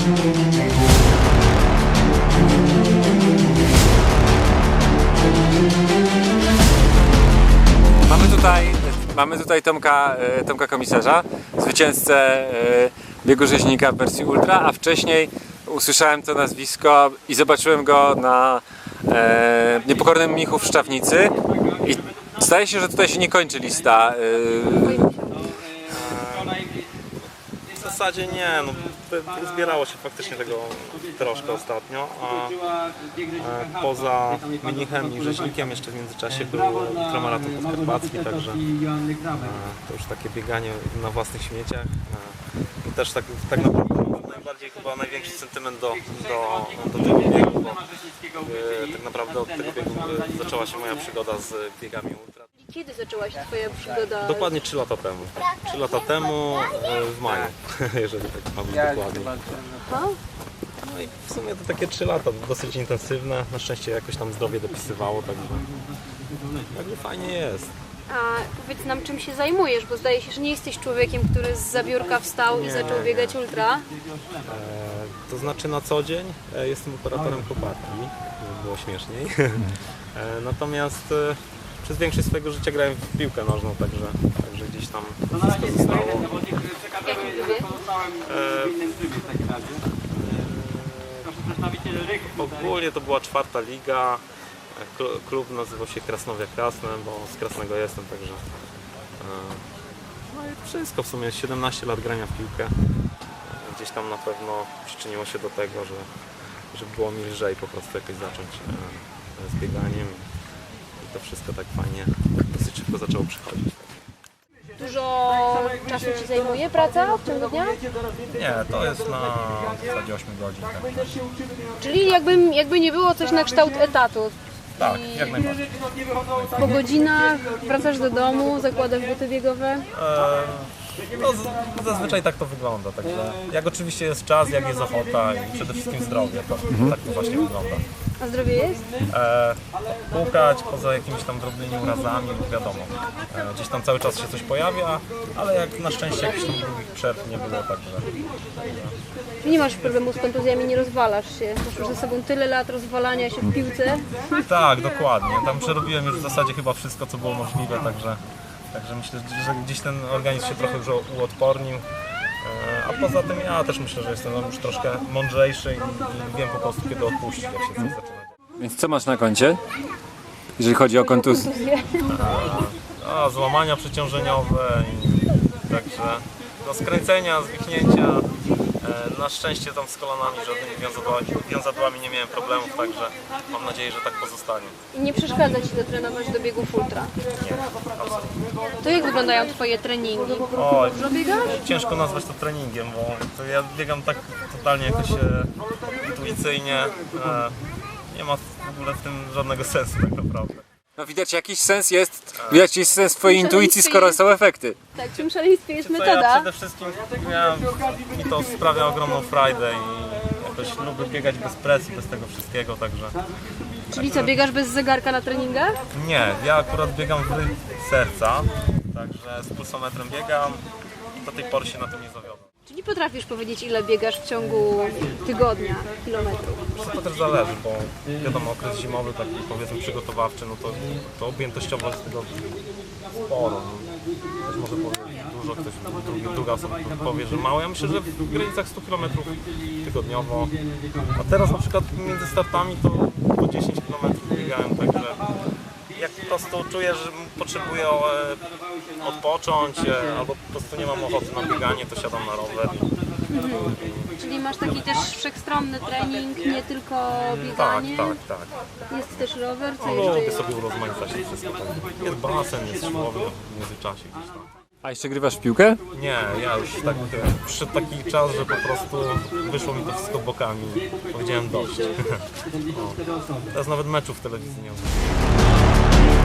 Mamy tutaj, mamy tutaj Tomka, e, Tomka Komisarza, zwycięzcę e, biegu rzeźnika w wersji ultra, a wcześniej usłyszałem to nazwisko i zobaczyłem go na e, Niepokornym Michu w Szczawnicy i zdaje się, że tutaj się nie kończy lista. E, zasadzie nie, no, zbierało się faktycznie tego troszkę ostatnio, a e, poza Mnichem i Rzeźnikiem jeszcze w międzyczasie był ultramaraton podkarpacki, także e, to już takie bieganie na własnych śmieciach. E, I też tak, tak naprawdę najbardziej chyba największy sentyment do, do, do tego biegu, bo tak naprawdę od tego biegu zaczęła się moja przygoda z biegami ultra. Kiedy zaczęła się Twoja przygoda? Dokładnie 3 lata temu. 3 lata temu e, w maju, jeżeli tak ma być dokładnie. Aha. No i w sumie to takie 3 lata, dosyć intensywne. Na szczęście jakoś tam zdrowie dopisywało, także, także fajnie jest. A powiedz nam, czym się zajmujesz, bo zdaje się, że nie jesteś człowiekiem, który z zabiórka wstał i zaczął nie. biegać ultra. E, to znaczy na co dzień e, jestem operatorem koparki, żeby było śmieszniej. E, natomiast e, przez większość swojego życia grałem w piłkę nożną, także, także gdzieś tam to wszystko zostało. W jakim klubie? Ogólnie to była czwarta liga. Kl- Klub nazywał się Krasnowia Krasne, bo z Krasnego jestem, także. e, No i wszystko w sumie 17 lat grania w piłkę. E, Gdzieś tam na pewno przyczyniło się do tego, że, że było mi lżej po prostu jakoś zacząć e, z bieganiem. I to wszystko tak fajnie, dosyć szybko zaczęło przychodzić. Dużo czasu Ci zajmuje praca w ciągu dnia? Nie, to jest na zasadzie 8 godzin. Tak, Czyli jakby, jakby nie było coś na kształt etatu. tak jak najbardziej. Po godzinach wracasz do domu, zakładasz buty biegowe. Eee, no, z- zazwyczaj tak to wygląda. Także jak oczywiście jest czas, jak jest ochota i przede wszystkim zdrowie, to tak to właśnie wygląda. A zdrowie jest? Eee, pukać poza jakimiś tam drobnymi urazami, bo wiadomo, e, gdzieś tam cały czas się coś pojawia, ale jak na szczęście jakichś tam długich przerw nie było, także Nie masz problemu z kontuzjami, nie rozwalasz się. Masz już ze sobą tyle lat rozwalania się w piłce. Tak, dokładnie. Tam przerobiłem już w zasadzie chyba wszystko, co było możliwe, także, także myślę, że gdzieś ten organizm się trochę już uodpornił. E, A poza tym ja też myślę, że jestem już troszkę mądrzejszy i, wiem po prostu kiedy odpuścić, jak się coś zaczyna. więc co masz na koncie, jeżeli chodzi o kontuzję? A, złamania przeciążeniowe, i, także do skręcenia, zwichnięcia. Na szczęście tam z kolanami żadnymi wiązadołami, wiązadołami nie miałem problemów, także mam nadzieję, że tak pozostanie. I nie przeszkadza Ci to trenować do biegów ultra. To jak wyglądają Twoje treningi? Dużo biegasz? ciężko nazwać to treningiem, bo to ja biegam tak totalnie jakoś e, intuicyjnie. E, nie ma w ogóle w tym żadnego sensu tak naprawdę. No widać jakiś sens jest, widać jakiś sens twojej intuicji, skoro są efekty. Tak, czym szaleństwie jest Co ja metoda? przede wszystkim ja, mi to sprawia ogromną frajdę i jakoś lubię biegać bez presji, bez tego wszystkiego, także Czyli co, biegasz bez zegarka na treningach? nie, ja akurat biegam w rytm serca, także z pulsometrem biegam i do tej pory się na tym nie zawiodłem. Czyli potrafisz powiedzieć, ile biegasz w ciągu tygodnia, kilometrów? To też zależy, bo wiadomo, okres zimowy, taki powiedzmy przygotowawczy, no to, to objętościowo jest tego sporo. No. Ktoś może powiedzieć dużo, ktoś drugi, druga osoba powie, że mało. Ja myślę, że w granicach 100 km tygodniowo. A teraz na przykład między startami to po 10 km biegałem, także jak po prostu czuję, że potrzebuję e, odpocząć e, albo po prostu nie mam ochoty na bieganie, to siadam na rower i Czyli masz taki też wszechstronny trening, nie tylko tak, bieganie, tak, tak. jest też rower, co No, jeszcze lubię jest? sobie urozmaicać wszystko. Tak. Jest basen, jest siłownia w międzyczasie gdzieś tam. A jeszcze grywasz w piłkę? Nie, ja już tak e, przyszedł taki czas, że po prostu wyszło mi to wszystko bokami. Powiedziałem dość. o. Teraz nawet meczów w telewizji nie